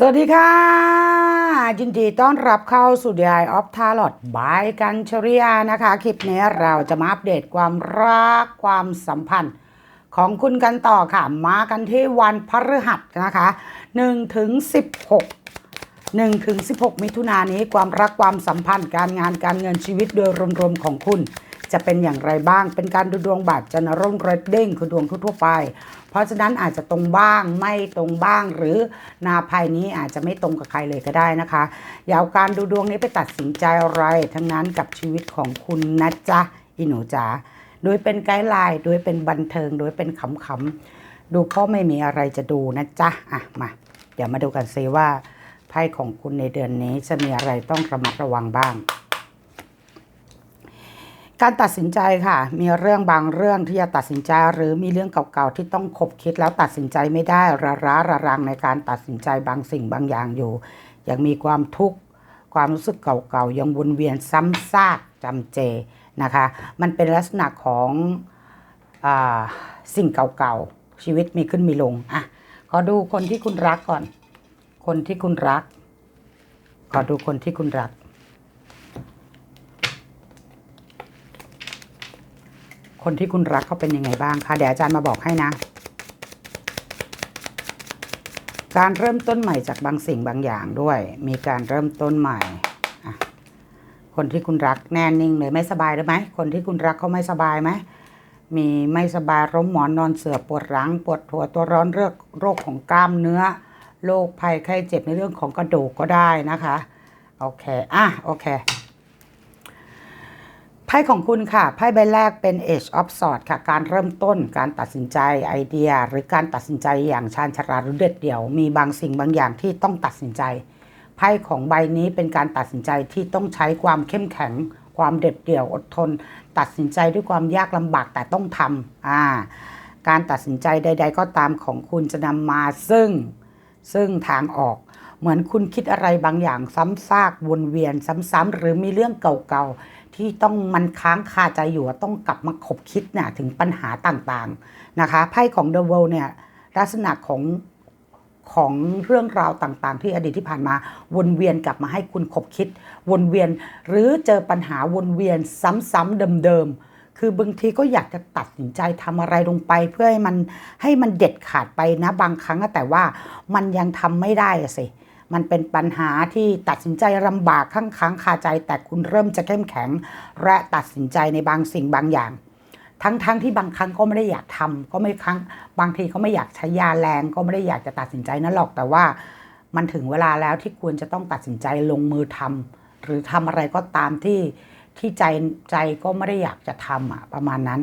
สวัสดีค่ะ ยินดีต้อนรับเข้าสู่ The Eye of Tarot บายกันชริยานะคะ คลิปนี้เราจะมาอัปเดตความรักความสัมพันธ์ของคุณกันต่อค่ะ มากันที่วันพฤหัสนะคะ1ถึง16 1ถึง16 มิถุนายนนี้ความรักความสัมพันธ์การงานการเงินชีวิตโดยรวมๆของคุณ จะเป็นอย่างไรบ้าง เป็นการดูดวงแบาทจันร่มเรดเด้งคือดวงทั่วไป เพราะฉะนั้นอาจจะตรงบ้างไม่ตรงบ้างหรือนาภัยนี้อาจจะไม่ตรงกับใครเลยก็ได้นะคะอย่าเอาการดูดวงนี้ไปตัดสินใจอะไร ทั้งนั้นกับชีวิตของคุณนะจ๊ะอีหนูจ๋าโดยเป็นไกด์ไลน์โดยเป็นบันเทิง โดยเป็นขำๆดูเพราะไม่มีอะไรจะดูนะจ๊ะอะมาเดี๋ยวมาดูกันซิว่าไพ่ของคุณในเดือนนี้จะมีอะไรต้องระมัดระวังบ้าง การตัดสินใจค่ะ มีเรื่องบางเรื่องที่จะตัดสินใจ หรือมีเรื่องเก่าๆที่ต้องคบคิดแล้วตัดสินใจไม่ได้ระร้าระรังในการตัดสินใจบางสิ่งบางอย่างอยู่ ยังมีความทุกข์ความรู้สึกเก่าๆยังวนเวียนซ้ำซากจำเจนะคะ มันเป็นลักษณะของอสิ่งเก่าๆชีวิตมีขึ้นมีลงอะขอดูคนที่คุณรักก่อน คนที่คุณรัก ขอดูคนที่คุณรัก คนที่คุณรักเขาเป็นยังไงบ้างคะเดี๋ยวอาจารย์มาบอกให้นะ การเริ่มต้นใหม่จากบางสิ่งบางอย่างด้วย มีการเริ่มต้นใหม่คนที่คุณรักแน่นิ่งเลยไม่สบายหรือไหมคนที่คุณรักเขาไม่สบายไหมมีไม่สบายร้มหมอนนอนเสือปวดหลัง ปวดหัวตัวร้อนเรื่องโรคของกล้ามเนื้อโรคภัยไข้เจ็บในเรื่องของกระดูกก็ได้นะคะ โอเค อะ โอเค ไพ่ของคุณค่ะ ไพ่ใบแรกเป็น Age of Swords ค่ะ การเริ่มต้น การตัดสินใจไอเดีย หรือการตัดสินใจอย่างชาญฉลาดหรือเด็ดเดี่ยว มีบางสิ่งบางอย่างที่ต้องตัดสินใจ ไพ่ของใบนี้เป็นการตัดสินใจที่ต้องใช้ความเข้มแข็ง ความเด็ดเดี่ยวอดทน ตัดสินใจด้วยความยากลำบากแต่ต้องทำอ่า การตัดสินใจใด ๆ ก็ตามของคุณจะนำมาซึ่ง ซึ่งทางออกเหมือนคุณคิดอะไรบางอย่างซ้ำซากวนเวียนซ้ำๆหรือมีเรื่องเก่าๆ ที่ต้องมันค้างคาใจอยู่ว่าต้องกลับมาขบคิดเนี่ยถึงปัญหาต่างๆนะคะไพ่ของ The World เนี่ยลักษณะของของเรื่องราวต่างๆ ที่อดีตที่ผ่านมาวนเวียนกลับมาให้คุณขบคิด วนเวียนหรือเจอปัญหาวนเวียนซ้ำๆเดิมๆคือบางทีก็อยากจะตัดสินใจทำอะไรลงไป เพื่อให้มันให้มันเด็ดขาดไปนะบางครั้งแต่ว่ามันยังทำไม่ได้สิ มันเป็นปัญหาที่ตัดสินใจลำบากข้างค้างคาใจ แต่คุณเริ่มจะเข้มแข็ง และตัดสินใจในบางสิ่งบางอย่าง ทั้งๆทที่บางครั้งก็ไม่ได้อยากทำก็ไม่ครั้งบางทีก็ไม่อยากใช้ยาแรง ก็ไม่ได้อยากจะตัดสินใจนั่นหรอกแต่ว่า มันถึงเวลาแล้วที่ควรจะต้องตัดสินใจลงมือทำหรือทำอะไรก็ตามที่ที่ใจใจก็ไม่ได้อยากจะทำอะประมาณนั้น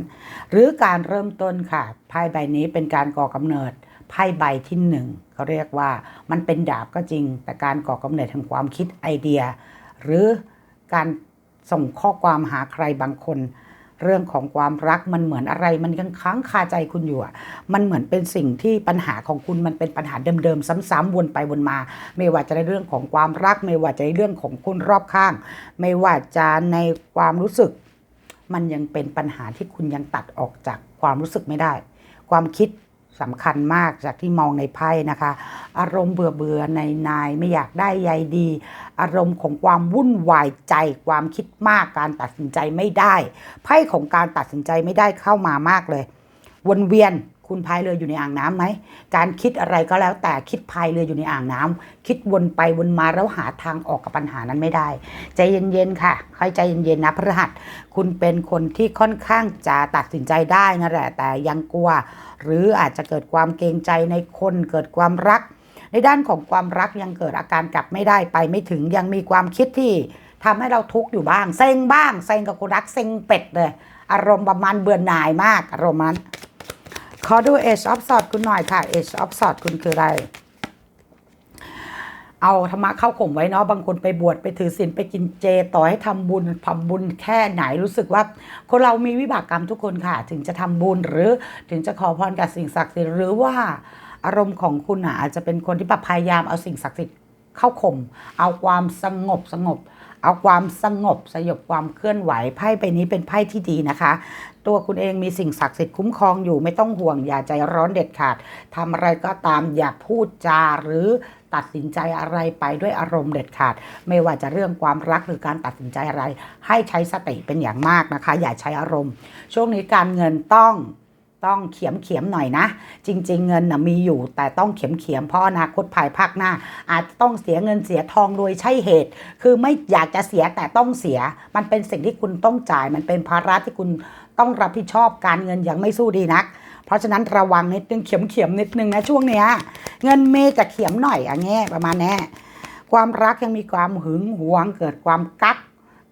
หรือการเริ่มต้นค่ะไพ่ใบนี้เป็นการก่อกำเนิด ไพ่ใบที่หนึ่งเขาเรียกว่ามันเป็นดาบก็จริง แต่การก่อกำเนิดแห่งความคิดไอเดีย หรือการส่งข้อความหาใครบางคน เรื่องของความรักมันเหมือนอะไร มันยังค้างคาใจคุณอยู่อะมันเหมือนเป็นสิ่งที่ปัญหาของคุณมันเป็นปัญหาเดิมๆซ้ำๆวนไปวนมา ไม่ว่าจะในเรื่องของความรัก ไม่ว่าจะในเรื่องของคนรอบข้าง ไม่ว่าจะในความรู้สึก มันยังเป็นปัญหาที่คุณยังตัดออกจากความรู้สึกไม่ได้ ความคิด สำคัญมากจากที่มองในไพ่นะคะ อารมณ์เบื่อเบื่อในนายไม่อยากได้ใยดี อารมณ์ของความวุ่นวายใจความคิดมากการตัดสินใจไม่ได้ ไพ่ของการตัดสินใจไม่ได้เข้ามามากเลย วนเวียน คุณพายเรืออยู่ในอ่างน้ำไหม การคิดอะไรก็แล้วแต่คิดพายเรืออยู่ในอ่างน้ำคิดวนไปวนมาแล้วหาทางออกกับปัญหานั้นไม่ได้ ใจเย็นๆค่ะค่อยใจเย็นๆนะพระหัสคุณเป็นคนที่ค่อนข้างจะตัดสินใจได้นั่นแหละแต่ยังกลัว หรืออาจจะเกิดความเกรงใจในคนเกิดความรัก ในด้านของความรักยังเกิดอาการกลับไม่ได้ไปไม่ถึงยังมีความคิดที่ทำให้เราทุกข์อยู่บ้าง เซ็งบ้าง เซ็งกับคนรัก เซ็งเป็ดเลย อารมณ์ประมาณเบื่อหน่ายมาก อารมณ์นั้น ขอดู Age of Swords คุณหน่อยค่ะ Age of Swords คุณคืออะไร เอาธรรมะเข้าข่มไว้เนาะบางคนไปบวชไปถือศีลไปกินเจ ต่อให้ทำบุญทำบุญแค่ไหนรู้สึกว่า คนเรามีวิบากกรรมทุกคนค่ะ ถึงจะทำบุญหรือถึงจะขอพรกับสิ่งศักดิ์สิทธิ์หรือว่าอารมณ์ของคุณอะอาจจะเป็นคนที่แบบพยายามเอาสิ่งศักดิ์สิทธิ์เข้าข่มเอาความสงบสงบ เอาความสงบสยบความเคลื่อนไหวไพ่ใบนี้เป็นไพ่ที่ดีนะคะ ตัวคุณเองมีสิ่งศักดิ์สิทธิ์คุ้มครองอยู่ไม่ต้องห่วงอย่าใจร้อนเด็ดขาดทำอะไรก็ตามอย่าพูดจาหรือตัดสินใจอะไรไปด้วยอารมณ์เด็ดขาด ไม่ว่าจะเรื่องความรักหรือการตัดสินใจอะไร ให้ใช้สติเป็นอย่างมากนะคะ อย่าใช้อารมณ์ ช่วงนี้การเงินต้อง ต้องเขียมเขียมหน่อยนะ จริง ๆ เงินนะมีอยู่แต่ต้องเขียมเขียมเพราะอนาคตภายภาคหน้า อาจจะต้องเสียเงินเสียทองโดยใช่เหตุ คือไม่อยากจะเสียแต่ต้องเสีย มันเป็นสิ่งที่คุณต้องจ่าย มันเป็นภาระที่คุณต้องรับผิดชอบการเงินยังไม่สู้ดีนัก เพราะฉะนั้นระวังนิดนึงเขียมเขียมนิดนึงนะช่วงเนี้ยเงินเมจะเขียมหน่อยอย่างเงี้ยประมาณนี้ความรักยังมีความหึงหวงเกิดความกัก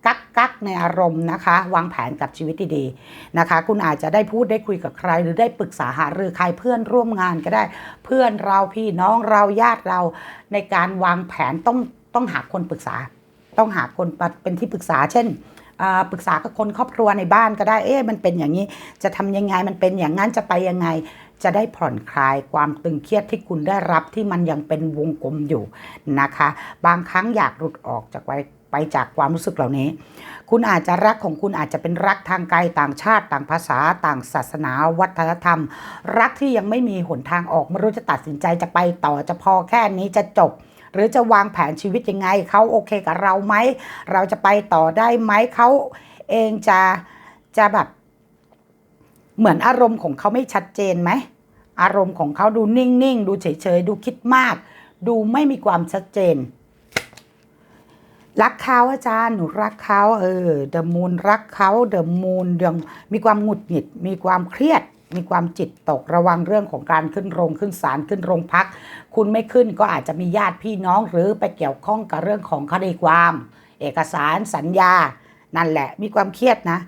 กักกักในอารมณ์นะคะ วางแผนกับชีวิตดีๆนะคะ คุณอาจจะได้พูดได้คุยกับใคร หรือได้ปรึกษาหารือใครเพื่อนร่วมงานก็ได้ เพื่อนเราพี่น้องเราญาติเราในการวางแผนต้องต้องหาคนปรึกษา ต้องหาคนเป็นที่ปรึกษา เช่นปรึกษากับคนครอบครัวในบ้านก็ได้ เอ๊ะมันเป็นอย่างนี้ จะทำยังไง มันเป็นอย่างนั้น จะไปยังไง จะได้ผ่อนคลายความตึงเครียดที่คุณได้รับที่มันยังเป็นวงกลมอยู่นะคะ บางครั้งอยากหลุดออกจากไป ไปจากความรู้สึกเหล่านี้ คุณอาจจะรักของคุณอาจจะเป็นรักทางไกลต่างชาติ ต่างภาษา ต่างศาสนา วัฒนธรรม รักที่ยังไม่มีหนทางออกไม่รู้จะตัดสินใจจะไปต่อจะพอแค่นี้จะจบ หรือจะวางแผนชีวิตยังไงเขาโอเคกับเราไหมเราจะไปต่อได้ไหมเขาเองจะจะแบบ เหมือนอารมณ์ของเขาไม่ชัดเจนไหมอารมณ์ของเขาดูนิ่งๆ ดูเฉยๆ ดูคิดมาก ดูไม่มีความชัดเจน รักเขาอาจารย์หนูรักเขาเออเดอะมูนรักเขาเดอะมูนยังมีความหงุดหงิด มีความเครียด มีความจิตตกระวังเรื่องของการขึ้นโรงขึ้นศาลขึ้นโรงพัก คุณไม่ขึ้นก็อาจจะมีญาติพี่น้องหรือไปเกี่ยวข้องกับเรื่องของคดีความ เอกสารสัญญา นั่นแหละ มีความเครียดนะ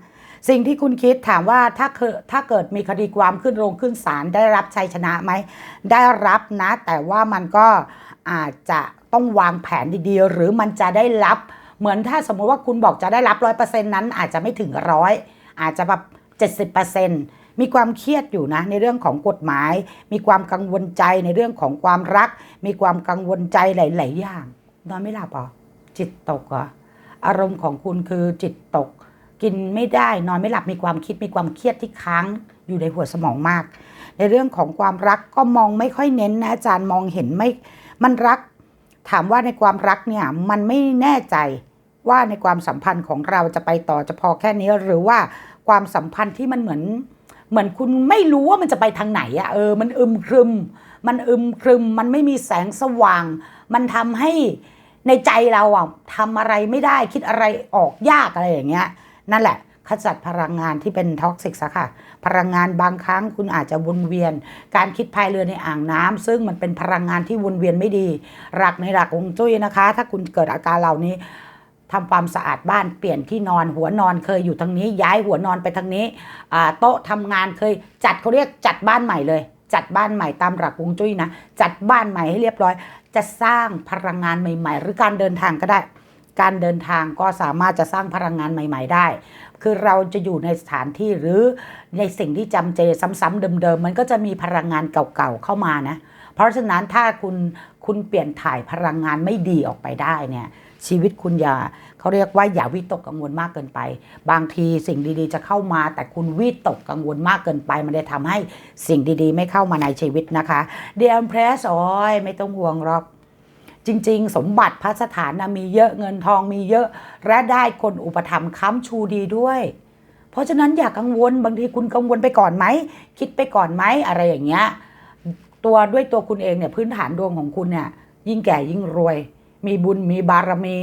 สิ่งที่คุณคิดถามว่าถ้าเคดถ้าเกิดมีคดีความขึ้นโรงขึ้นศาลได้รับชัยชนะไหมได้รับนะ แต่ว่ามันก็อาจจะ ต้องวางแผนดีๆ หรือมันจะได้รับ เหมือนถ้าสมมติว่าคุณบอกจะได้รับร้อยเปอร์เซ็นต์นั้นอาจจะไม่ถึงร้อยอาจจะแบบเจ็ดสิบเปอร์เซ็นต์มีความเครียดอยู่นะในเรื่องของกฎหมาย มีความกังวลใจในเรื่องของความรัก มีความกังวลใจหลาย ๆ อย่างนอนไม่หลับเหรอจิตตกเหรออารมณ์ของคุณคือจิตตก กินไม่ได้นอนไม่หลับมีความคิดมีความเครียดที่ค้างอยู่ในหัวสมองมาก ในเรื่องของความรักก็มองไม่ค่อยเน้นนะอาจารย์มองเห็นไม่มันรัก ถามว่าในความรักเนี่ยมันไม่แน่ใจว่าในความสัมพันธ์ของเราจะไปต่อจะพอแค่นี้หรือว่าความสัมพันธ์ที่มันเหมือน เหมือนคุณไม่รู้ว่ามันจะไปทางไหนอะเออมันอึมครึม มันอึมครึม มันไม่มีแสงสว่าง มันทำให้ในใจเราอะทำอะไรไม่ได้คิดอะไรออกยากอะไรอย่างเงี้ยนั่นแหละ ขจัดพลังงานที่เป็นท็อกซิกซะค่ะ พลังงานบางครั้งคุณอาจจะวนเวียน การคิดพายเรือในอ่างน้ำซึ่งมันเป็นพลังงานที่วนเวียนไม่ดี หลักในหลักฮวงจุ้ยนะคะ ถ้าคุณเกิดอาการเหล่านี้ทำความสะอาดบ้านเปลี่ยนที่นอนหัวนอนเคยอยู่ทางนี้ ย้ายหัวนอนไปทางนี้โต๊ะทำงานเคยจัดเขาเรียกจัดบ้านใหม่เลย จัดบ้านใหม่ตามหลักวงจุ้ยนะจัดบ้านใหม่ให้เรียบร้อย จะสร้างพลังงานใหม่ ๆ หรือการเดินทางก็ได้ การเดินทางก็สามารถจะสร้างพลังงานใหม่ ๆ ได้ คือเราจะอยู่ในสถานที่หรือในสิ่งที่จำเจซ้ำๆเดิมๆมันก็จะมีพลังงานเก่าๆเข้ามานะ เพราะฉะนั้นถ้าคุณคุณเปลี่ยนถ่ายพลังงานไม่ดีออกไปได้เนี่ยชีวิตคุณอย่าเขาเรียกว่าอย่าวิตกกังวลมากเกินไป บางทีสิ่งดีๆ จะเข้ามา แต่คุณวิตกกังวลมากเกินไป มันจะทำให้สิ่งดีๆ ไม่เข้ามาในชีวิตนะคะเดียมเพรสโอ้ยไม่ต้องห่วงหรอก จริง ๆ สมบัติพระสถานมีเยอะเงินทองมีเยอะและได้คนอุปถัมภ์ค้ำชูดีด้วย เพราะฉะนั้นอย่ากังวลบางทีคุณกังวลไปก่อนไหมคิดไปก่อนไหมอะไรอย่างเงี้ยตัวด้วยตัวคุณเองเนี่ยพื้นฐานดวงของคุณเนี่ยยิ่งแก่ยิ่งรวย มีบุญมีบารมี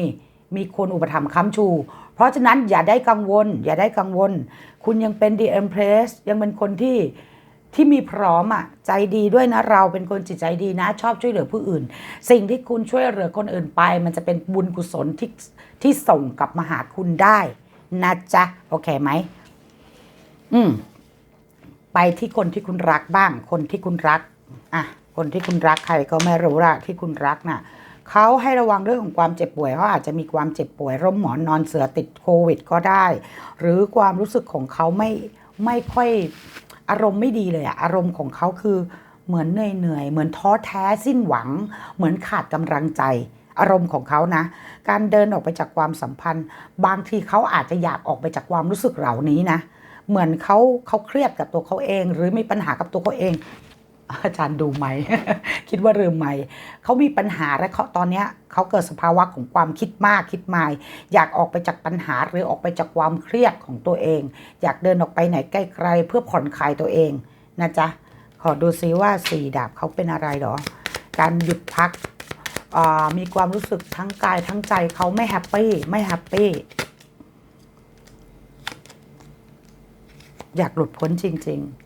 มีคนอุปถัมภ์ค้ำชู เพราะฉะนั้นอย่าได้กังวล อย่าได้กังวล คุณยังเป็น The Empress ยังเป็นคนที่ ที่มีพร้อมอะใจดีด้วยนะเราเป็นคนจิตใจดีนะ ชอบช่วยเหลือผู้อื่น สิ่งที่คุณช่วยเหลือคนอื่นไป มันจะเป็นบุญกุศลที่ที่ส่งกลับมาหาคุณได้นะจ๊ะโอเคไหมอืมไปที่คนที่คุณรักบ้าง คนที่คุณรักอะคนที่คุณรักใครก็ไม่รู้ละที่คุณรักน่ะเขาให้ระวังเรื่องของความเจ็บป่วยเขาอาจจะมีความเจ็บป่วยร่มหมอนนอนเสือติดโควิดก็ได้ หรือความรู้สึกของเขาไม่ไม่ค่อย อารมณ์ไม่ดีเลยอะอารมณ์ของเขาคือเหมือนเหนื่อยเหนื่อยเหมือนท้อแท้สิ้นหวัง เหมือนขาดกำลังใจ อารมณ์ของเขานะ การเดินออกไปจากความสัมพันธ์ บางทีเขาอาจจะอยากออกไปจากความรู้สึกเหล่านี้นะเหมือนเขาเขาเครียดกับตัวเขาเอง หรือมีปัญหากับตัวเขาเอง อาจารย์ดูไหม คิดว่าลืมไหม เขามีปัญหาและเขาตอนนี้เขาเกิดสภาวะของความคิดมากคิดมาย อยากออกไปจากปัญหาหรือออกไปจากความเครียดของตัวเอง อยากเดินออกไปไหนไกลๆเพื่อผ่อนคลายตัวเองนะจ๊ะ ขอดูซิว่าสี่ดาบเขาเป็นอะไรหรอ การหยุดพัก มีความรู้สึกทั้งกายทั้งใจเขาไม่แฮปปี้ไม่แฮปปี้อยากหลุดพ้นจริง ๆ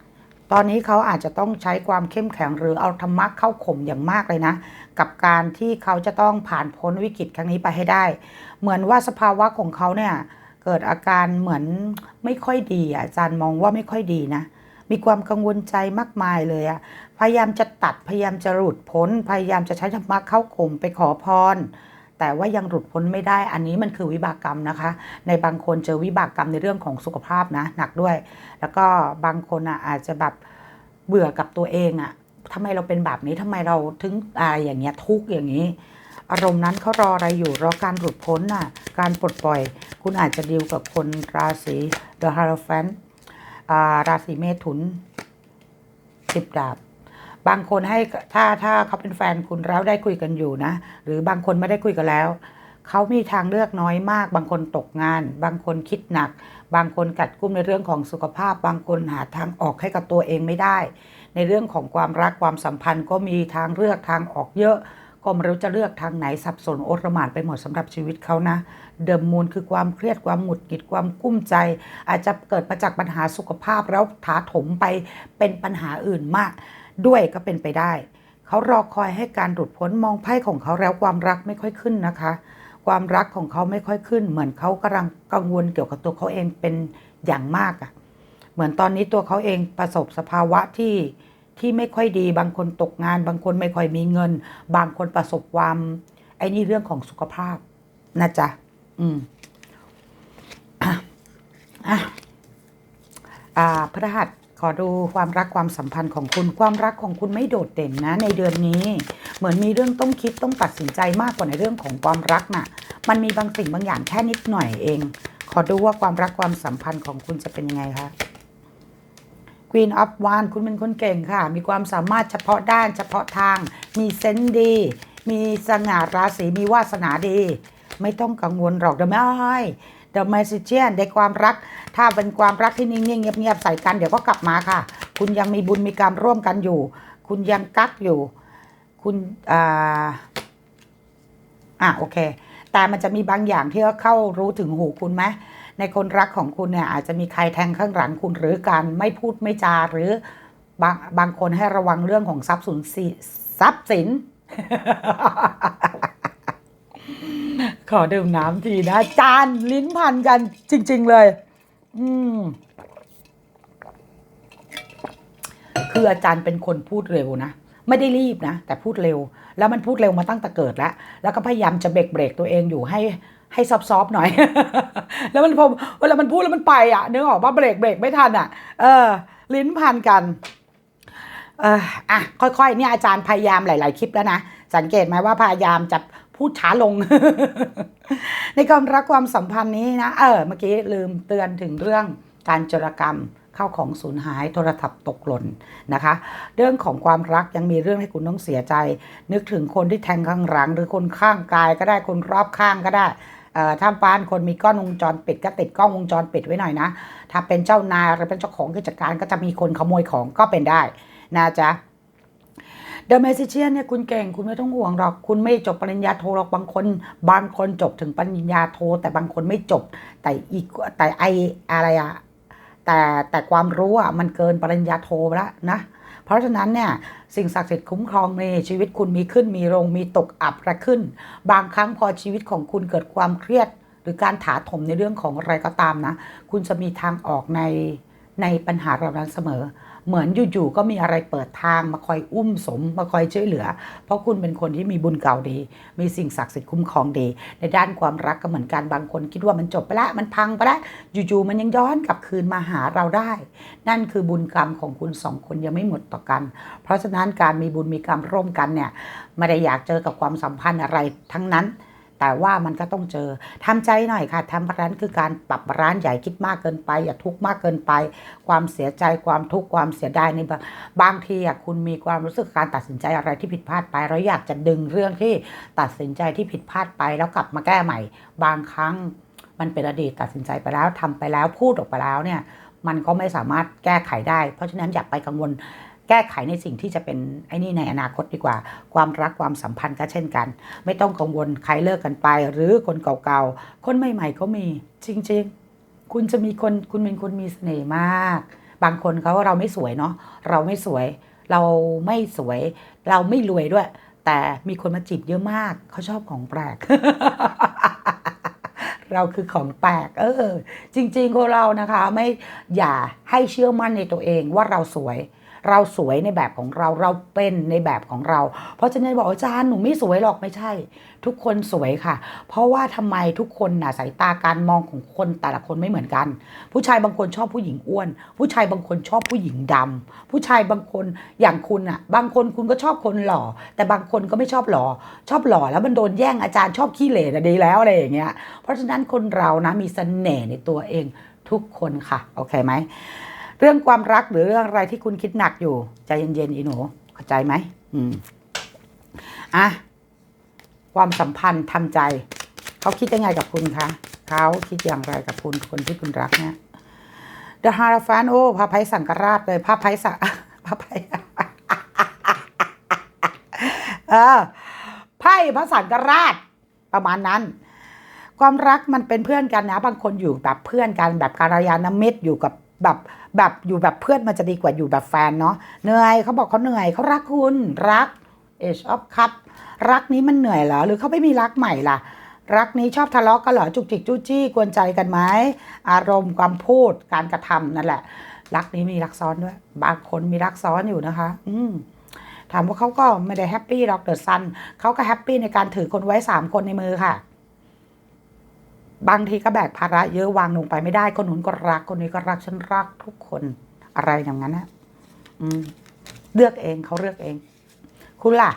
ตอนนี้เขาอาจจะต้องใช้ความเข้มแข็งหรือเอาธรรมะเข้าข่มอย่างมากเลยนะ กับการที่เขาจะต้องผ่านพ้นวิกฤตครั้งนี้ไปให้ได้ เหมือนว่าสภาวะของเขาเนี่ยเกิดอาการเหมือนไม่ค่อยดีอาจารย์มองว่าไม่ค่อยดีนะ มีความกังวลใจมากมายเลยอะพยายามจะตัดพยายามจะหลุดพ้น พยายามจะใช้ธรรมะเข้าข่มไปขอพร แต่ว่ายังหลุดพ้นไม่ได้ อันนี้มันคือวิบากกรรมนะคะ ในบางคนเจอวิบากกรรมในเรื่องของสุขภาพนะหนักด้วย แล้วก็บางคนอะอาจจะแบบเบื่อกับตัวเองอะทำไมเราเป็นแบบนี้ทำไมเราถึงอะไรอย่างเงี้ยทุกข์อย่างนี้ อารมณ์นั้นเขารออะไรอยู่รอการหลุดพ้นน่ะการปลดปล่อย คุณอาจจะดีลกับคนราศี The Hierophant อ่าราศีเมถุนสิบดาบ บางคนให้ถ้าถ้าเขาเป็นแฟนคุณแล้วได้คุยกันอยู่นะ หรือบางคนไม่ได้คุยกันแล้ว เขามีทางเลือกน้อยมาก บางคนตกงาน บางคนคิดหนัก บางคนกัดกุ้มในเรื่องของสุขภาพ บางคนหาทางออกให้กับตัวเองไม่ได้ ในเรื่องของความรักความสัมพันธ์ก็มีทางเลือกทางออกเยอะก็ไม่รู้จะเลือกทางไหนสับสนโอรหมานไปหมดสำหรับชีวิตเขานะเดิมมูลคือความเครียดความหงุดหงิดความกุ้มใจ อาจจะเกิดมาจากปัญหาสุขภาพแล้วถาถมไปเป็นปัญหาอื่นมาก ด้วยก็เป็นไปได้ เขารอคอยให้การหลุดพ้นมองไพ่ของเขาแล้วความรักไม่ค่อยขึ้นนะคะ ความรักของเขาไม่ค่อยขึ้น เหมือนเขากำลังกังวลเกี่ยวกับตัวเขาเองเป็นอย่างมากอะเหมือนตอนนี้ตัวเขาเองประสบสภาวะที่ที่ไม่ค่อยดี บางคนตกงาน บางคนไม่ค่อยมีเงิน บางคนประสบความไอ้นี่เรื่องของสุขภาพนะจ๊ะ อืมอะอะอ่าพระหัส ขอดูความรักความสัมพันธ์ของคุณความรักของคุณไม่โดดเด่นนะ ในเดือนนี้ เหมือนมีเรื่องต้องคิดต้องตัดสินใจมากกว่าในเรื่องของความรักน่ะ มันมีบางสิ่งบางอย่างแค่นิดหน่อยเอง ขอดูว่าความรักความสัมพันธ์ของคุณจะเป็นยังไงคะ Queen of w a n d คุณเป็นคนเก่งค่ะ มีความสามารถเฉพาะด้านเฉพาะทาง มีเซนส์ดี มีสง่าราศีมีวาสนาดี ไม่ต้องกังวลหรอกเดี๋ยวไม่ เดี๋ยวมาซิเชียนในความรัก ถ้าเป็นความรักที่นิ่งๆเงียบๆใส่กันเดี๋ยวก็กลับมาค่ะ คุณยังมีบุญมีกรรมร่วมกันอยู่ คุณยังกักอยู่ คุณอ่าอะโอเค แต่มันจะมีบางอย่างที่เข้ารู้ถึงหูคุณไหมในคนรักของคุณเนี่ยอาจจะมีใครแทงข้างหลังคุณหรือการไม่พูดไม่จาหรือบางบางคนให้ระวังเรื่องของทรัพย์สินทรัพย์สิน ขอดื่มน้ำทีนะจานลิ้นพันกันจริง ๆเลย อืมคืออาจารย์เป็นคนพูดเร็วนะไม่ได้รีบนะ แต่พูดเร็ว แล้วมันพูดเร็วมาตั้งแต่เกิดแล้ว แล้วก็พยายามจะเบรกเบรกตัวเองอยู่ให้ให้ซอฟๆหน่อย แล้วมันพอเวลามันพูดแล้วมันไปอะนึกออกว่าเบรกเบรกไม่ทันอะ เออ ลิ้นพันกัน เอออะค่อยๆเนี่ยอาจารย์พยายามหลาย ๆ คลิปแล้วนะ สังเกตไหมว่าพยายามจะ พูดช้าลง ในความรักความสัมพันธ์นี้นะเออเมื่อกี้ลืมเตือนถึงเรื่องการจรกรรมเข้าของสูญหายโทรศัพท์ตกหล่นนะคะ เรื่องของความรักยังมีเรื่องให้คุณต้องเสียใจ นึกถึงคนที่แทงข้างหลัง หรือคนข้างกายก็ได้คนรอบข้างก็ได้ถ้าบ้านคนมีกล้องวงจรปิดก็ติดกล้องวงจรปิดไว้หน่อยนะ ถ้าเป็นเจ้านายหรือเป็นเจ้าของกิจการก็จะมีคนขโมยของก็เป็นได้นะจ๊ะ เดอะเมซิเชียนเนี่ยคุณเก่งคุณไม่ต้องห่วงหรอก คุณไม่จบปริญญาโทหรอกบางคน บางคนจบถึงปริญญาโท แต่บางคนไม่จบ แต่อีกแต่ไออะไรอะแต่แต่ความรู้อะมันเกินปริญญาโทแล้วนะเพราะฉะนั้นเนี่ยสิ่งศักดิ์สิทธิ์คุ้มครองในชีวิตคุณมีขึ้นมีลงมีตกอับระขึ้น บางครั้งพอชีวิตของคุณเกิดความเครียด หรือการถาถมในเรื่องของอะไรก็ตามนะ คุณจะมีทางออกใน ในปัญหาเหล่านั้นเสมอ เหมือนอยู่ๆก็มีอะไรเปิดทางมาคอยอุ้มสม มาคอยช่วยเหลือ เพราะคุณเป็นคนที่มีบุญเก่าดี มีสิ่งศักดิ์สิทธิ์คุ้มครองดี ในด้านความรักก็เหมือนกันบางคนคิดว่ามันจบไปแล้วมันพังไปแล้วอยู่ๆมันยังย้อนกลับคืนมาหาเราได้ นั่นคือบุญกรรมของคุณสองคนยังไม่หมดต่อกัน เพราะฉะนั้นการมีบุญมีกรรมร่วมกันเนี่ยไม่ได้อยากเจอกับความสัมพันธ์อะไรทั้งนั้น แต่ว่ามันก็ต้องเจอทำใจหน่อยค่ะทำร้านคือการปรับร้านใหญ่คิดมากเกินไป อย่าทุกข์มากเกินไป ความเสียใจความทุกข์ความเสียดายในบางบางทีอะคุณมีความรู้สึกการตัดสินใจอะไรที่ผิดพลาดไปเราอยากจะดึงเรื่องที่ตัดสินใจที่ผิดพลาดไป แล้วกลับมาแก้ใหม่ บางครั้งมันเป็นอดีตตัดสินใจไปแล้วทำไปแล้วพูดออกไปแล้วเนี่ย มันก็ไม่สามารถแก้ไขได้ เพราะฉะนั้นอย่าไปกังวล แก้ไขในสิ่งที่จะเป็นไอ้นี่ในอนาคตดีกว่า ความรักความสัมพันธ์ก็เช่นกัน ไม่ต้องกังวลใครเลิกกันไป หรือคนเก่าๆ คนใหม่ๆก็มีจริง ๆ คุณจะมีคนคุณเป็นคนมีเสน่ห์มาก บางคนเขาเราไม่สวยเนาะเราไม่สวย เราไม่สวย เราไม่รวยด้วย แต่มีคนมาจีบเยอะมากเขาชอบของแปลกเราคือของแปลก เออ จริงๆคนเรานะคะ ไม่อย่าให้เชื่อมั่นในตัวเองว่าเราสวย เราสวยในแบบของเราเราเป็นในแบบของเรา เพราะฉะนั้นบอกอาจารย์หนูไม่สวยหรอกไม่ใช่ ทุกคนสวยค่ะ เพราะว่าทำไมทุกคนน่ะสายตาการมองของคนแต่ละคนไม่เหมือนกัน ผู้ชายบางคนชอบผู้หญิงอ้วน ผู้ชายบางคนชอบผู้หญิงดำผู้ชายบางคนอย่างคุณอะ บางคนคุณก็ชอบคนหล่อ แต่บางคนก็ไม่ชอบหล่อ ชอบหล่อแล้วมันโดนแย่งอาจารย์ชอบขี้เหร่ดีแล้วอะไรอย่างเงี้ยเพราะฉะนั้นคนเรานะมีเสน่ห์ในตัวเองทุกคนค่ะ โอเคไหม เรื่องความรักหรือเรื่องอะไรที่คุณคิดหนักอยู่ ใจเย็นๆอีหนูเข้าใจไหมอืมอะความสัมพันธ์ทำใจ เขาคิดยังไงกับคุณคะเขาคิดอย่างไรกับคุณคนที่คุณรักเนี่ย The h a r a f a n โอ้พระไพสังกราชเลยพระไพสังพระไพเออไพ่พระสังกราชประมาณนั้น ความรักมันเป็นเพื่อนกันนะ บางคนอยู่แบบเพื่อนกันแบบการยานมิตรอยู่กับ แบบแบบอยู่แบบเพื่อนมันจะดีกว่าอยู่แบบแฟนเนาะเหนื่อยเขาบอกเขาเหนื่อยเขารักคุณรัก Age of Cup รักนี้มันเหนื่อยเหรอหรือเขาไม่มีรักใหม่ล่ะ รักนี้ชอบทะเลาะกันเหรอจุกจิกจู้จี้กวนใจกันไหมอารมณ์ความพูดการกระทำนั่นแหละ รักนี้มีรักซ้อนด้วย บางคนมีรักซ้อนอยู่นะคะ อืมถามว่าเขาก็ไม่ได้แฮปปี้หรอกเดอะซันเขาก็แฮปปี้ในการถือคนไว้สามคนในมือค่ะ บางทีก็แบกภาระเยอะวางลงไปไม่ได้คนนู้นก็รักคนนี้ก็รักฉันรักทุกคนอะไรอย่างนั้นนะอืม เลือกเองเขาเลือกเอง คุณล่ะ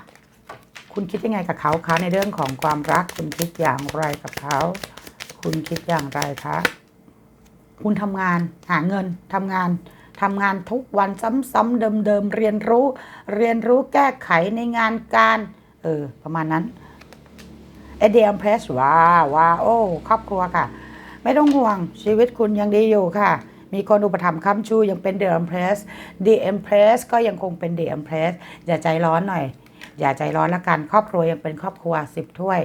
คุณคิดยังไงกับเขาคะในเรื่องของความรัก คุณคิดอย่างไรกับเขา คุณคิดอย่างไรคะคุณทำงานหาเงินทำงานทำงานทุกวันซ้ำๆเดิมๆเรียนรู้ เรียนรู้แก้ไขในงานการ เออ ประมาณนั้น เอเดียมเพรสว้าว้าโอ้ครอบครัวค่ะ ไม่ต้องห่วงชีวิตคุณยังดีอยู่ค่ะ มีคนอุปถัมภ์ค้ำชูยังเป็นเดอะ e อ p เพรสดีเอ็มเพรสก็ยังคงเป็นเดอะ e อ p เพรสอย่าใจร้อนหน่อย อย่าใจร้อนละกัน ครอบครัวยังเป็นครอบครัวสิบถ้วย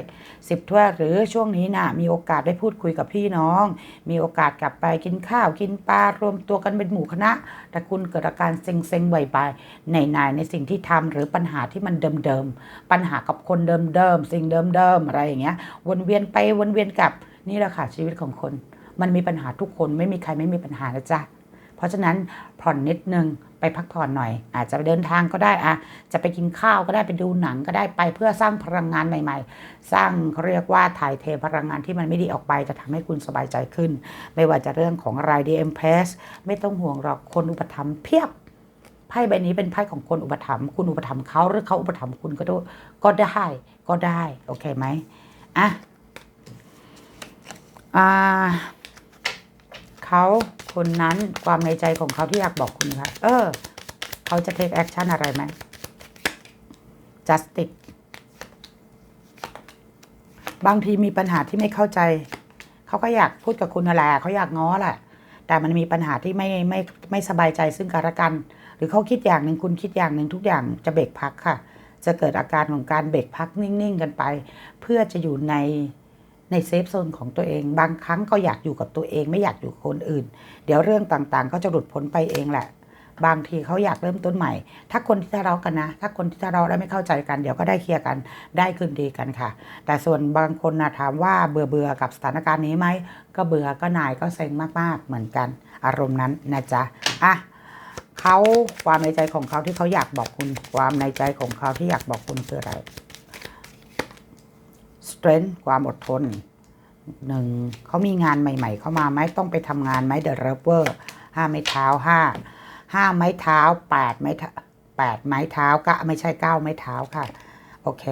สิบถ้วย หรือช่วงนี้นะ่ะ มีโอกาสได้พูดคุยกับพี่น้อง มีโอกาสกลับไปกินข้าวกินปลารวมตัวกันเป็นหมู่คณะ แต่คุณเกิดอาการเซ็งๆบ่อยๆในนในสิ่งที่ทำหรือปัญหาที่มันเดิมๆปัญหากับคนเดิมๆสิ่งเดิมๆอะไรอย่างเงี้ย วนเวียนไปวนเวียนกลับนี่แหละค่ะชีวิตของคน มันมีปัญหาทุกคนไม่มีใครไม่มีปัญหานะจ๊ะเพราะฉะนั้นผ่อนนิดนึง ไปพักผ่อนหน่อย อาจจะไปเดินทางก็ได้อะจะไปกินข้าวก็ได้ไปดูหนังก็ได้ไปเพื่อสร้างพลังงานใหม่ ๆ สร้างเขาเรียกว่าถ่ายเทพลังงานที่มันไม่ดีออกไปจะทำให้คุณสบายใจขึ้น ไม่ว่าจะเรื่องของรายดีเอ็มเพสไม่ต้องห่วงหรอกคนอุปถัมภ์เพียบไพ่ใบนี้เป็นไพ่ของคนอุปถัมภ์คุณอุปถัมภ์เขาหรือเขาอุปถัมภ์คุณก็ได้ก็ได้ก็ได้โอเคไหมอะอ่า เขาคนนั้นความในใจของเขาที่อยากบอกคุณค่ะ เออ เขาจะเทคแอคชั่นอะไรไหม justice บางทีมีปัญหาที่ไม่เข้าใจ เขาก็อยากพูดกับคุณนั่นแหละเขาอยากง้อแหละ แต่มันมีปัญหาที่ไม่ไม่ไม่สบายใจซึ่งกันและกัน หรือเขาคิดอย่างหนึ่งคุณคิดอย่างหนึ่งทุกอย่างจะเบรกพักค่ะ จะเกิดอาการของการเบรกพักนิ่งๆกันไป เพื่อจะอยู่ใน ในเซฟโซนของตัวเอง บางครั้งก็อยากอยู่กับตัวเองไม่อยากอยู่คนอื่น เดี๋ยวเรื่องต่างๆ ก็จะหลุดพ้นไปเองแหละ บางทีเขาอยากเริ่มต้นใหม่ ถ้าคนที่ทะเลาะกันนะ ถ้าคนที่ทะเลาะแล้วไม่เข้าใจกัน เดี๋ยวก็ได้เคลียร์กันได้คืนดีกันค่ะ แต่ส่วนบางคนนะถามว่าเบื่อเบื่อๆกับสถานการณ์นี้ไหมก็เบื่อก็หน่ายก็เซ็งมากๆเหมือนกัน อารมณ์นั้นนะจ๊ะอะเขาความในใจของเขาที่เขาอยากบอกคุณ ความในใจของเขาที่อยากบอกคุณคืออะไร strength ความอดทนหนึ่งเขามีงานใหม่ ๆ เข้ามาไหมต้องไปทำงานไหม the rover ห้าไม้เท้าห้าห้าไม้เท้าแปดไม้แปดไม้เท้าก็ไม่ใช่เก้าไม้เท้าค่ะ โอเค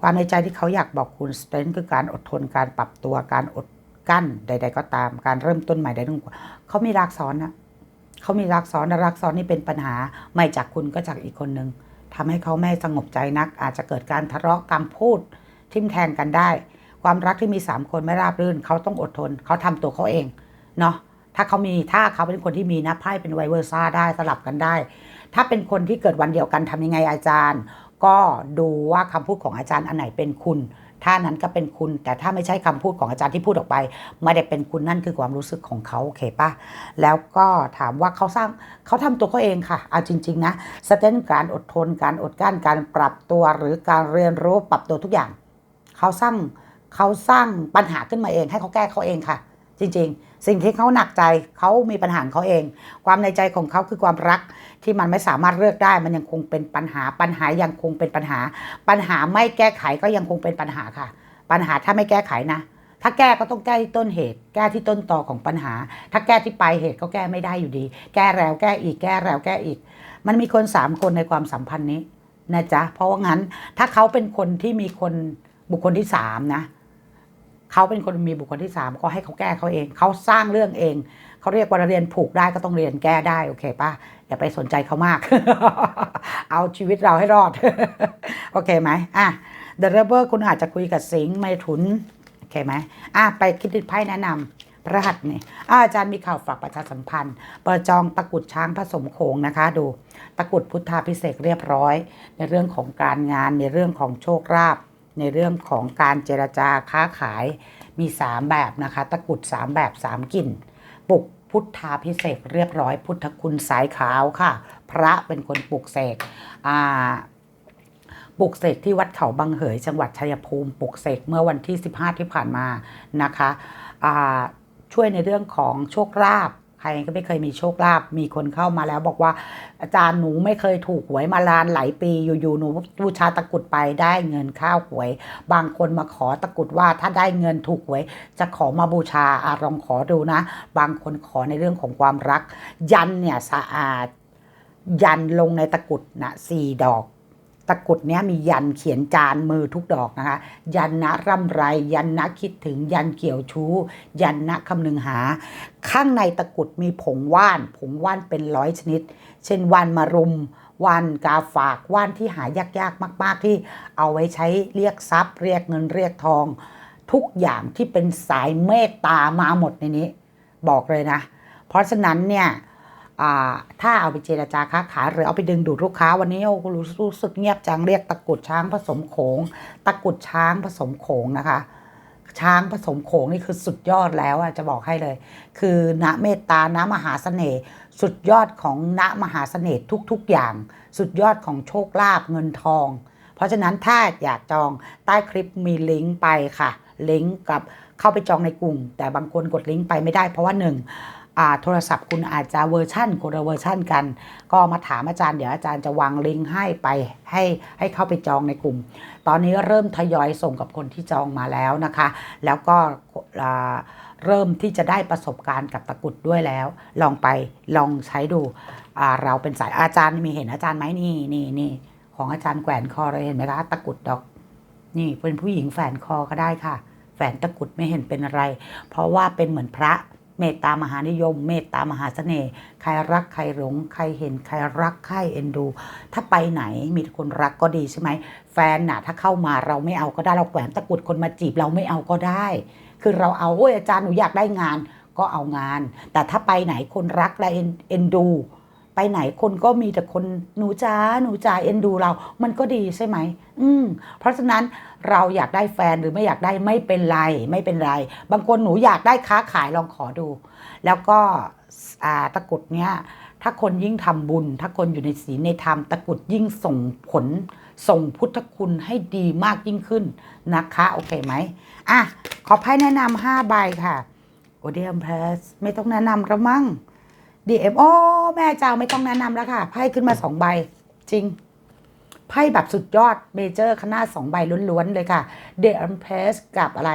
ความในใจที่เขาอยากบอกคุณ strength คือการอดทนการปรับตัวการอดกั้นใด ๆ ก็ตามการเริ่มต้นใหม่ใดๆก็เขามีรักซ้อนนะเขามีรักซ้อนและรักซ้อนนี่เป็นปัญหาไม่จากคุณก็จากอีกคนนึงทำให้เขาไม่สงบใจนัก อาจจะเกิดการทะเลาะการพูด ทิมแทงกันได้ ความรักที่มีสามคนไม่ราบรื่น เขาต้องอดทน เขาทำตัวเขาเองเนาะถ้าเขามีถ้าเขาเป็นคนที่มีนะไพ่เป็นไวเวอร์ซ่าได้สลับกันได้ ถ้าเป็นคนที่เกิดวันเดียวกันทำยังไงอาจารย์ ก็ดูว่าคำพูดของอาจารย์อันไหนเป็นคุณ ถ้านั้นก็เป็นคุณ แต่ถ้าไม่ใช่คำพูดของอาจารย์ที่พูดออกไปไม่ได้เป็นคุณนั่นคือความรู้สึกของเขาโอเคปะแล้วก็ถามว่าเขาสร้างเขาทำตัวเขาเองค่ะเอาจริง ๆ นะสเตนการอดทนการอดกลั้นการปรับตัวหรือการเรียนรู้ปรับตัวทุกอย่าง เขาสร้างเขาสร้างปัญหาขึ้นมาเอง ให้เขาแก้เขาเองค่ะ จริง ๆ สิ่งที่เขาหนักใจเขามีปัญหาของเขาเอง ความในใจของเขาคือความรักที่มันไม่สามารถเลือกได้ มันยังคงเป็นปัญหา ปัญหายังคงเป็นปัญหา ปัญหาไม่แก้ไขก็ยังคงเป็นปัญหาค่ะ ปัญหาถ้าไม่แก้ไขนะถ้าแก้ก็ต้องแก้ที่ต้นเหตุ แก้ที่ต้นตอของปัญหา ถ้าแก้ที่ปลายเหตุก็แก้ไม่ได้อยู่ดี แก้แล้วแก้อีก แก้แล้วแก้อีก มันมีคนสามคนในความสัมพันธ์นี้นะจ๊ะ เพราะว่างั้นถ้าเขาเป็นคนที่มีคน บุคคลที่สามนะเขาเป็นคนมีบุคคลที่สามก็ให้เขาแก้เขาเอง เขาสร้างเรื่องเองเขาเรียกว่าเรียนผูกได้ก็ต้องเรียนแก้ได้โอเคป่ะอย่าไปสนใจเขามาก เอาชีวิตเราให้รอด โอเคไหมอะ The Rebel คุณอาจจะคุยกับสิงห์ไม่ถุนโอเคไหมอะไปคิดดิไพ่แนะนำพระหัสนี่อะอาจารย์มีข่าวฝากประชาสัมพันธ์เปิดจองตะกุดช้างผสมโขงนะคะ ดูตะกุดพุทธาพิเศษเรียบร้อย ในเรื่องของการงานในเรื่องของโชคลาภ ในเรื่องของการเจรจาค้าขายมี 3 แบบนะคะ ตะกุด 3 แบบ 3กลิ่นปลุกพุทธาพิเศษเรียบร้อยพุทธคุณสายขาวค่ะ พระเป็นคนปลุกเสกอ่าปลุกเสกที่วัดเขาบางเหย จังหวัดชัยภูมิปลุกเสกเมื่อวันที่ 15 ที่ผ่านมานะคะช่วยในเรื่องของโชคลาภ ใครก็ไม่เคยมีโชคลาภมีคนเข้ามาแล้วบอกว่า อาจารย์หนูไม่เคยถูกหวยมาลานหลายปีอยู่ๆหนูบูชาตะกุดไปได้เงินข้าวหวย บางคนมาขอตะกุดว่าถ้าได้เงินถูกหวย จะขอมาบูชาอาลองขอดูนะ บางคนขอในเรื่องของความรัก ยันเนี่ยสะอาด ยันลงในตะกุดนะสี่ดอก ตะกรุดเนี้ยมียันเขียนจานมือทุกดอกนะคะ ยันนะร่ำไร ยันนะคิดถึงยันเกี่ยวชู้ ยันนะคำนึงหา ข้างในตะกรุดมีผงว่าน ผงว่านเป็นร้อยชนิด เช่นว่านมารุมว่านกาฝากว่านที่หายากๆ มาก ๆ ที่เอาไว้ใช้เรียกทรัพย์ เรียกเงินเรียกทอง ทุกอย่างที่เป็นสายเมตตามาหมดในนี้ บอกเลยนะ เพราะฉะนั้นเนี่ย ถ้าเอาไปเจราจาค้าขายหรือเอาไปดึงดูดลูกค้าวันนี้โอ้รู้รู้สึกเงียบจังเรียกตะกุดช้างผสมโขง ตะกุดช้างผสมโขงนะคะ ช้างผสมโขงนี่คือสุดยอดแล้วอะจะบอกให้เลย คือณเมตตาณมหาเสน่ห์สุดยอดของณมหาเสน่ห์ทุก ๆอย่าง สุดยอดของโชคลาภเงินทอง เพราะฉะนั้นถ้าอยากจองใต้คลิปมีลิงก์ไปค่ะลิงก์กับเข้าไปจองในกลุ่ม แต่บางคนกดลิงก์ไปไม่ได้เพราะว่าหนึ่ง โทรศัพท์คุณอาจจะเวอร์ชั่นคนละเวอร์ชั่นกัน ก็มาถามอาจารย์เดี๋ยวอาจารย์จะวางลิงก์ให้ไปให้ให้เข้าไปจองในกลุ่ม ตอนนี้เริ่มทยอยส่งกับคนที่จองมาแล้วนะคะ แล้วก็อ่าเริ่มที่จะได้ประสบการณ์กับตะกุดด้วยแล้ว ลองไปลองใช้ดูอ่าเราเป็นสายอาจารย์มีเห็นอาจารย์ไหมนี่นี่นี่ของอาจารย์แขวนคอเลยเห็นไหมคะตะกุดดอก นี่เป็นผู้หญิงแฝนคอก็ได้ค่ะ แฝนตะกุดไม่เห็นเป็นอะไร เพราะว่าเป็นเหมือนพระ เมตตามหานิยม เมตตามหาเสน่ห์ใครรักใครหลงใครเห็นใครรักใครเอ็นดู ถ้าไปไหนมีคนรักก็ดีใช่ไหมแฟนน่ะถ้าเข้ามาเราไม่เอาก็ได้เราแขวนตะกุดคนมาจีบเราไม่เอาก็ได้ คือเราเอาโอ้ยอาจารย์หนูอยากได้งานก็เอางาน แต่ถ้าไปไหนคนรักและเอ็นดูไปไหนคนก็มีแต่คนหนูจ้าหนูจ้าเอ็นดูเรา มันก็ดีใช่ไหม อืม เพราะฉะนั้น เราอยากได้แฟนหรือไม่อยากได้ไม่เป็นไรไม่เป็นไร บางคนหนูอยากได้ค้าขายลองขอดู แล้วก็อาตะกุดเนี้ยถ้าคนยิ่งทำบุญ ถ้าคนอยู่ในศีลในธรรมตะกุดยิ่งส่งผลส่งพุทธคุณให้ดีมากยิ่งขึ้นนะคะ โอเคไหมอะ ขอไพ่แนะนำห้าใบค่ะโอเดียมเพรสไม่ต้องแนะนำแล้วมั้ง DM โอแม่เจ้าไม่ต้องแนะนำแล้วค่ะไพ่ขึ้นมาสองใบ จริง ไพ่แบบสุดยอดเมเจอร์คณะสองใบล้วนๆเลยค่ะ The Empress กับอะไร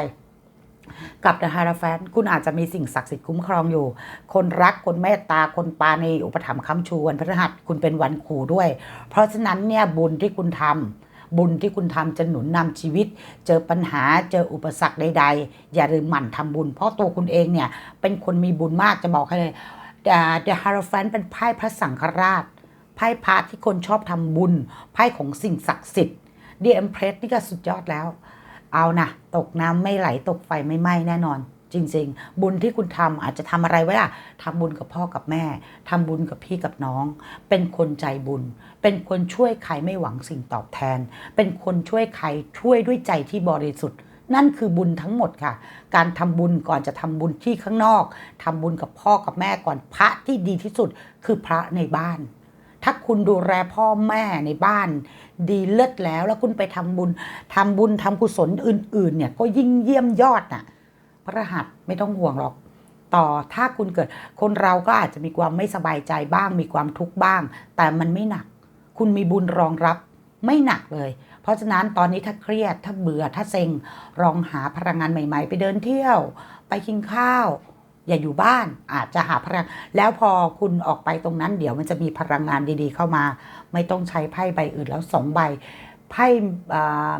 กับ The Hierophant คุณอาจจะมีสิ่งศักดิ์สิทธิ์คุ้มครองอยู่ คนรักคนเมตตาคนปาในอุปถัมภ์ค้ำชูวันพฤหัสคุณเป็นวันขู่ด้วย เพราะฉะนั้นเนี่ยบุญที่คุณทำบุญที่คุณทำจะหนุนนำชีวิต เจอปัญหาเจออุปสรรคใด ๆ อย่าลืมหมั่นทำบุญ เพราะตัวคุณเองเนี่ยเป็นคนมีบุญมากจะบอกให้เลย The The Hierophant เป็นไพ่พระสังฆราช ไพ่พระที่คนชอบทำบุญ ไพ่ของสิ่งศักดิ์สิทธิ์ The Empress นี่ก็สุดยอดแล้ว เอานะตกน้ำไม่ไหลตกไฟไม่ไหม้แน่นอน จริง ๆ บุญที่คุณทำอาจจะทำอะไรไว้ล่ะทำบุญกับพ่อกับแม่ทำบุญกับพี่กับน้อง เป็นคนใจบุญ เป็นคนช่วยใครไม่หวังสิ่งตอบแทน เป็นคนช่วยใครช่วยด้วยใจที่บริสุทธิ์นั่นคือบุญทั้งหมดค่ะ การทำบุญก่อนจะทำบุญที่ข้างนอกทำบุญกับพ่อกับแม่ก่อนพระที่ดีที่สุด คือพระในบ้าน ถ้าคุณดูแลพ่อแม่ในบ้าน ดีเลิศแล้วแล้วคุณไปทำบุญทำบุญทำกุศลอื่น ๆ เนี่ยก็ยิ่งเยี่ยมยอดน่ะ พระหัสไม่ต้องห่วงหรอก ต่อถ้าคุณเกิด คนเราก็อาจจะมีความไม่สบายใจบ้าง มีความทุกข์บ้าง แต่มันไม่หนัก คุณมีบุญรองรับไม่หนักเลย เพราะฉะนั้นตอนนี้ถ้าเครียดถ้าเบื่อถ้าเซ็งลองหาพลังงานใหม่ ๆ ไปเดินเที่ยว ไปกินข้าว อย่าอยู่บ้านอาจจะหาพลัง แล้วพอคุณออกไปตรงนั้น เดี๋ยวมันจะมีพลังงานดีๆ เข้ามา ไม่ต้องใช้ไพ่ใบอื่นแล้วสองใบไพ่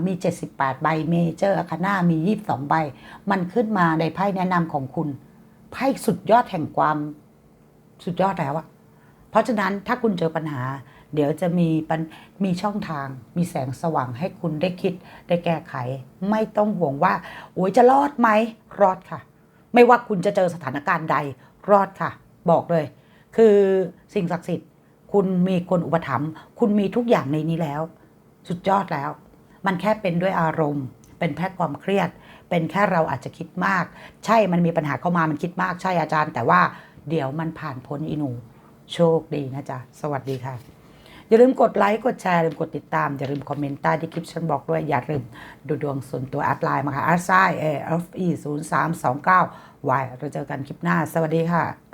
มี 78 ใบเมเจอร์อาคาน่ามี 22 ใบ มันขึ้นมาในไพ่แนะนำของคุณ ไพ่สุดยอดแห่งความสุดยอดแล้วอะเพราะฉะนั้นถ้าคุณเจอปัญหา เดี๋ยวจะมีมีช่องทาง มีแสงสว่างให้คุณได้คิดได้แก้ไข ไม่ต้องห่วงว่าโอ้ยจะรอดไหมรอดค่ะ ไม่ว่าคุณจะเจอสถานการณ์ใดรอดค่ะ บอกเลย คือสิ่งศักดิ์สิทธิ์ คุณมีคนอุปถัมภ์คุณมีทุกอย่างในนี้แล้ว สุดยอดแล้ว มันแค่เป็นด้วยอารมณ์ เป็นแค่ความเครียด เป็นแค่เราอาจจะคิดมาก ใช่มันมีปัญหาเข้ามามันคิดมากใช่อาจารย์ แต่ว่าเดี๋ยวมันผ่านพ้นอีหนู โชคดีนะจ๊ะสวัสดีค่ะ อย่าลืมกดไลค์กดแชร์อย่าลืมกดติดตาม อย่าลืมคอมเมนต์ใต้ที่คลิปฉันบอกด้วย อย่าลืมดูดวงส่วนตัวแอดไลน์มาค่ะ r s i a f e 0 3 2 9 y เราเจอกันคลิปหน้า สวัสดีค่ะ